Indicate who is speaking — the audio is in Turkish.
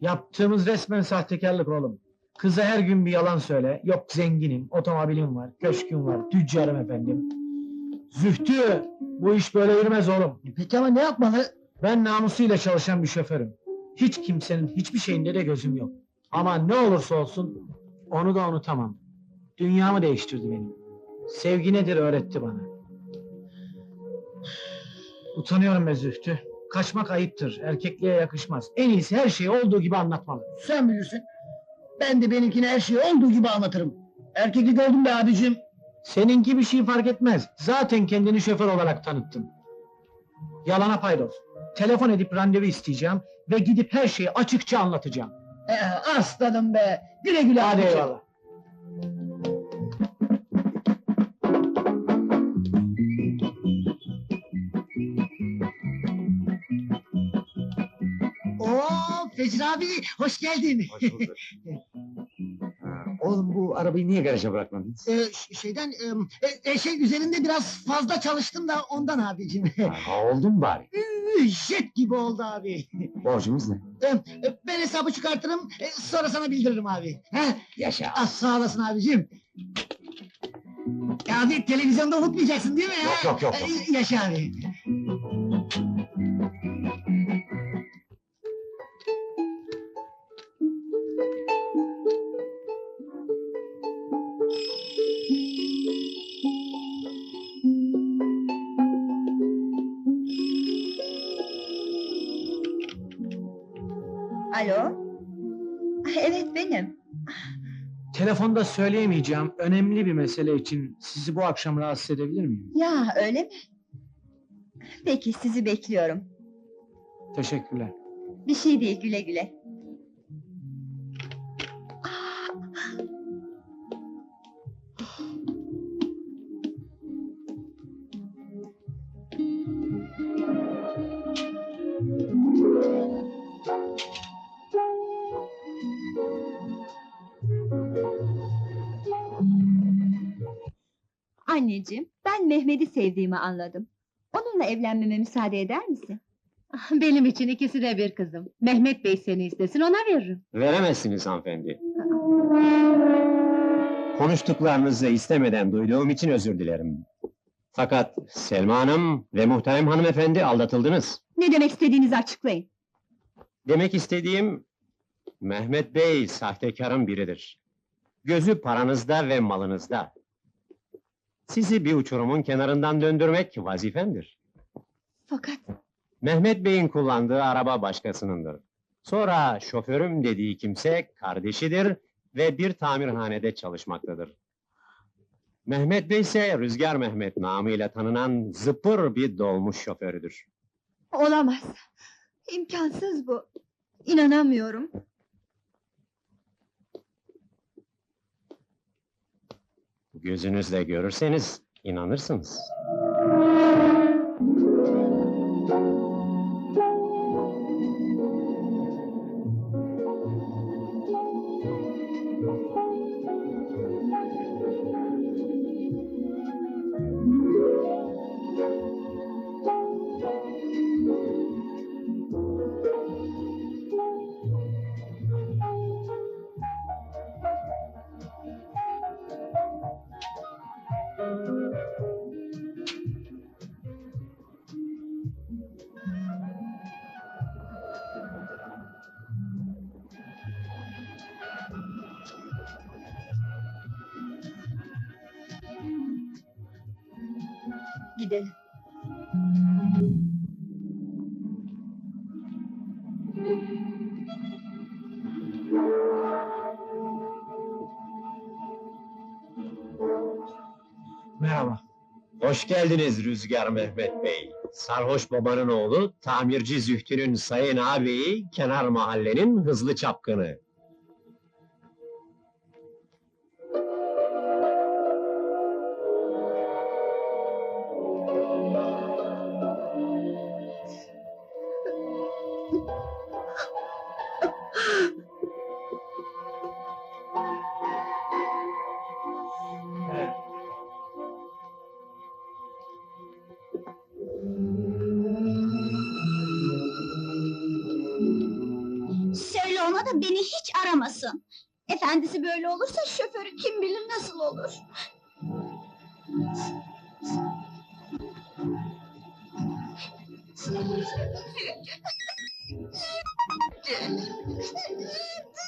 Speaker 1: Yaptığımız resmen sahtekarlık oğlum. Kıza her gün bir yalan söyle. Yok zenginim, otomobilim var, köşküm var, tüccarım efendim. Zühtü, bu iş böyle yürümez oğlum.
Speaker 2: Peki ama ne yapmalı?
Speaker 1: Ben namusuyla çalışan bir şoförüm. Hiç kimsenin hiçbir şeyinde de gözüm yok. Ama ne olursa olsun onu da unutamam. Dünyamı değiştirdi benim. Sevgi nedir öğretti bana. Utanıyorum be Zühtü. Kaçmak ayıptır, erkekliğe yakışmaz. En iyisi her şeyi olduğu gibi anlatmalı.
Speaker 2: Sen bilirsin. Ben de benimkine her şeyi olduğu gibi anlatırım. Erkeklik oldum be abicim.
Speaker 1: Seninki bir şey fark etmez. Zaten kendini şoför olarak tanıttın. Yalana paydos. Telefon edip randevu isteyeceğim ve gidip her şeyi açıkça anlatacağım.
Speaker 2: Ee, aslanım be. Güle güle
Speaker 1: Hadi
Speaker 2: abicim.
Speaker 1: eyvallah.
Speaker 2: Oo Fecri abi hoş geldin.
Speaker 3: Hoş bulduk. Oğlum bu arabayı niye garaja bırakmadınız?
Speaker 2: Ee, ş- şeyden e, e, şey üzerinde biraz fazla çalıştım da ondan abicim.
Speaker 3: Ha, oldu mu bari?
Speaker 2: Üü, Jet gibi oldu abi.
Speaker 3: Borcumuz ne?
Speaker 2: Ee, e, ben hesabı çıkartırım e, sonra sana bildiririm abi. Heh,
Speaker 3: Yaşa.
Speaker 2: ah, sağ olasın abicim. Ya abi televizyonda unutmayacaksın değil mi?
Speaker 3: Yok,
Speaker 2: ha?
Speaker 3: yok, yok, yok.
Speaker 2: Ee, yaşa abi.
Speaker 4: Alo? Evet benim.
Speaker 1: Telefonda söyleyemeyeceğim önemli bir mesele için sizi bu akşam rahatsız edebilir miyim?
Speaker 4: Ya öyle mi? Peki sizi bekliyorum.
Speaker 1: Teşekkürler.
Speaker 4: Bir şey değil güle güle. Anneciğim, ben Mehmet'i sevdiğimi anladım. Onunla evlenmeme müsaade eder misin?
Speaker 5: Benim için ikisi de bir kızım. Mehmet Bey seni istesin, ona veririm.
Speaker 3: Veremezsiniz hanımefendi. Konuştuklarınızı istemeden duyduğum için özür dilerim. Fakat Selma Hanım ve muhterem hanımefendi aldatıldınız.
Speaker 4: Ne demek istediğinizi açıklayın.
Speaker 3: Demek istediğim... Mehmet Bey sahtekarın biridir. Gözü paranızda ve malınızda. Sizi bir uçurumun kenarından döndürmek vazifemdir.
Speaker 4: Fakat
Speaker 3: Mehmet Bey'in kullandığı araba başkasınındır. Sonra şoförüm dediği kimse kardeşidir ve bir tamirhanede çalışmaktadır. Mehmet Bey ise Rüzgar Mehmet namıyla tanınan zıpır bir dolmuş şoförüdür.
Speaker 4: olamaz. İmkansız bu. İnanamıyorum.
Speaker 3: Gözünüzle görürseniz inanırsınız.
Speaker 4: Gidelim.
Speaker 1: Merhaba.
Speaker 3: Hoş geldiniz Rüzgar Mehmet Bey. Sarhoş babanın oğlu, tamirci Zühtü'nün sayın ağabeyi, kenar mahallenin hızlı çapkını.
Speaker 6: Da beni hiç aramasın. Efendisi böyle olursa şoförü kim bilir nasıl olur.